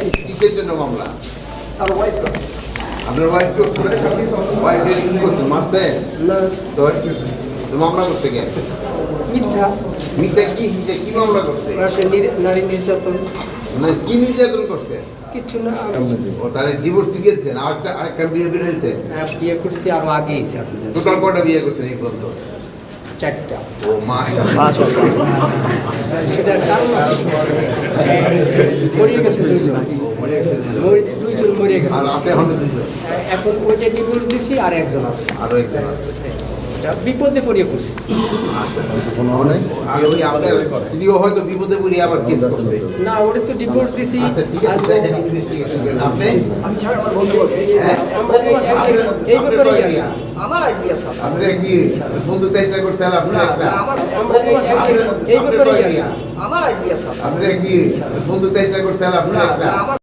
গেছি কিসের জন্য মামলা আর ওয়াইফ করছে আপনার ওয়াইফ করছে ওয়াইফ কি করছে মারছে না তো তো মামলা করতে গেছে মিথ্যা মিথ্যা কি কি মামলা করছে নারী নির্যাতন মানে কি নির্যাতন করছে কিছু না ও তাহলে ডিভোর্স দিয়েছেন আরেকটা আরেকটা বিয়ে করে হয়েছে আহ, বিয়ে করছি আরও আগে আপনাদের টোটাল কটা বিয়ে করছেন এই পর্যন্ত চারটা ও মা সেটার কারণ গেছে দুইজন। মরে গেছে। মরি- দুইজন মরিয়ে গেছে এখন ওইটা ডিভোর্স দিছি আর একজন আছে। আরও একজন আছে। বিপদে পড়িয়ে করছি আর ওই আপনার স্ত্রীও হয়তো বিপদে পড়ে আবার কেস করছে। না ওরে তো ডিভোর্স দিছি। আচ্ছা হ্যাঁ? এই- আছি। আমার আইডিয়া স্যার আপনার কি বন্ধু চাইটা করতে আপনার এই- আছি আমার আইডিয়া স্যার আপনার কি বন্ধু তাই করতে আমার